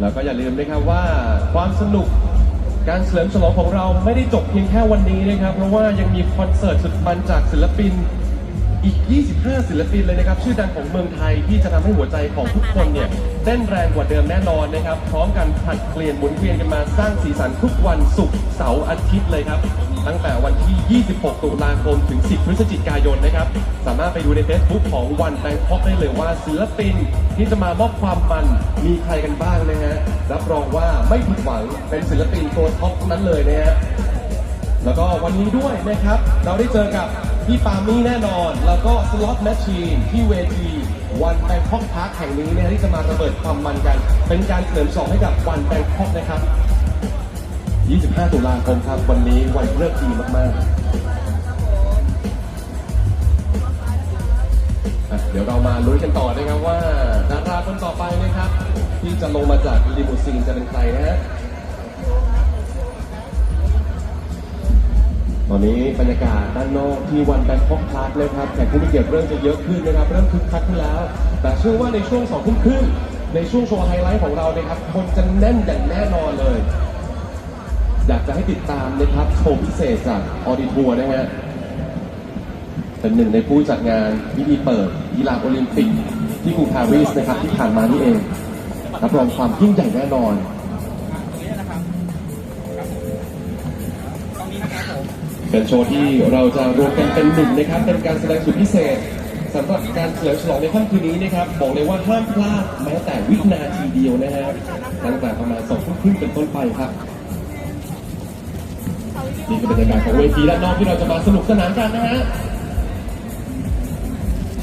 แล้วก็อย่าลืมนะครับว่าความสนุกการเฉลิมฉลองของเราไม่ได้จบเพียงแค่วันนี้นะครับ เพราะว่ายังมีคอนเสิร์ตสุดมันจากศิลปิน อีก 25 ศิลปินเลยนะครับ ชื่อดังของเมืองไทยที่จะทำให้หัวใจของทุกคนเนี่ยเต้นแรงกว่าเดิมแน่นอนนะครับ พร้อมกันผลัดเปลี่ยนหมุนเวียนกันมาสร้างสีสันทุกวันศุกร์เสาร์อาทิตย์เลยครับ ตั้งแต่วันที่ 26 ตุลาคมถึง 10 พฤศจิกายนนะครับ สามารถไปดูใน Facebook ของวันแบงคอกได้เลยว่าศิลปินที่จะมามอบความมันมีใครกันบ้างนะฮะรับรองว่าไม่ผิดหวังเป็นศิลปินตัวท็อปทั้งนั้นเลยนะฮะแล้วก็วันนี้ด้วยนะครับเราได้เจอกับ พี่ปามี่แน่นอน แล้วก็สล็อตแมชชีนที่เวทีวันแบงคอกพาร์คแห่งนี้นะที่จะมาระเบิดความมันกัน เป็นการเฉลิมฉลองให้กับวันแบงคอกนะครับ 25 ตุลาคมครับวันนี้วันเลิกดีมากๆอะเดี๋ยวเรามาลุ้นกันต่อนะครับว่าดาราคนต่อไปนะครับ ที่จะลงมาจากลิมูซีนจะเป็นใครนะฮะ ตอนนี้บรรยากาศด้านนอกที่วันแบงคอกพาร์คเลยครับแขกผู้มีเกียรติเริ่มจะเยอะขึ้นนะครับเริ่มคึกคักขึ้นแล้ว แต่เชื่อว่าในช่วงสองทุ่มครึ่งในช่วงโชว์ไฮไลท์ของเรานะครับคนจะแน่นอย่างแน่นอนเลย อยากจะให้ติดตามนะครับโชว์พิเศษจากออดิทัวร์นะฮะเป็นหนึ่งในผู้จัดงานพิธีเปิดกีฬาโอลิมปิกที่กรุงปารีสนะครับที่ผ่านมานี่เองรับรองความยิ่งใหญ่แน่นอน เป็นโชว์ที่เราจะรวมกันเป็นหนึ่งนะครับ เป็นการแสดงสุดพิเศษสำหรับการเฉลิมฉลองในค่ำคืนนี้นะครับ บอกเลยว่าห้ามพลาดแม้แต่วินาทีเดียวนะฮะตั้งแต่ประมาณสองทุ่มครึ่งเป็นต้นไปครับนี่คือบรรยากาศของเวทีด้านนอกที่เราจะมาสนุกสนานกันนะฮะ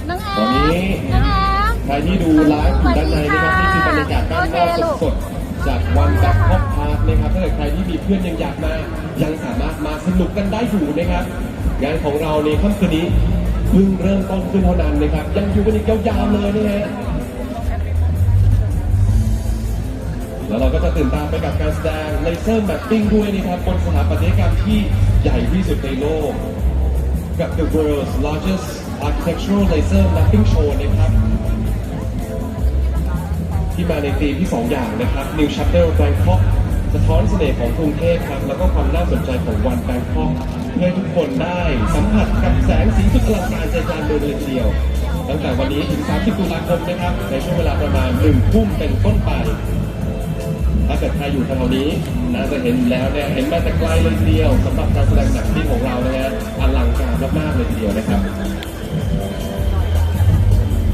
น้องแอตอนนี้มน้องแอมใครที่ดูไลฟ์อยู่ด้านในนะครับนี่คือบรรยากาศด้านนอกสดๆจากวันแบงคอกพาร์คนะครับถ้าเกิดใครที่มีเพื่อนยังอยากมา ยังสามารถมาสนุกกันได้อยู่นะครับ งานของเราในค่ำคืนนี้เพิ่งเริ่มต้นขึ้นเท่านั้นนะครับ ยังอยู่กันอีกยาวๆเลยนะฮะแล้วเราก็จะตื่นตามไปกับการแสดงเลเซอร์แมปปิ้งด้วยนะครับบนสถาปัตยกรรมที่ใหญ่ที่สุดในโลก กับ the world's largest architectural laser mapping show นะครับ ที่มาในธีมที่ 2 อย่างนะครับ New Chapter Bangkok สะท้อนเสน่ห์ของกรุงเทพครับ แล้วก็ความน่าสนใจของวันแบงคอกเพื่อให้ทุกคนได้สัมผัสกับแสงสีสุดอลังการใจกลางเมืองเลยทีเดียว ตั้งแต่วันนี้ถึง 30 ตุลาคมนะครับ ในช่วงเวลาประมาณ1ทุ่มเป็นต้นไป ถ้าเกิดใครอยู่แถวนี้น่าจะเห็นอยู่แล้วเนี่ยเห็นมาแต่ไกลเลยทีเดียวสำหรับการแสดงหนังที่ของเรานะฮะอลังการมากๆเลยทีเดียวนะครับ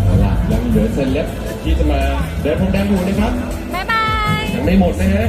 เอาล่ะยังเหลือเซนเล็บที่จะมาเดินพรมแดงอยู่นะครับบ๊ายบายยังไม่หมดนะฮะ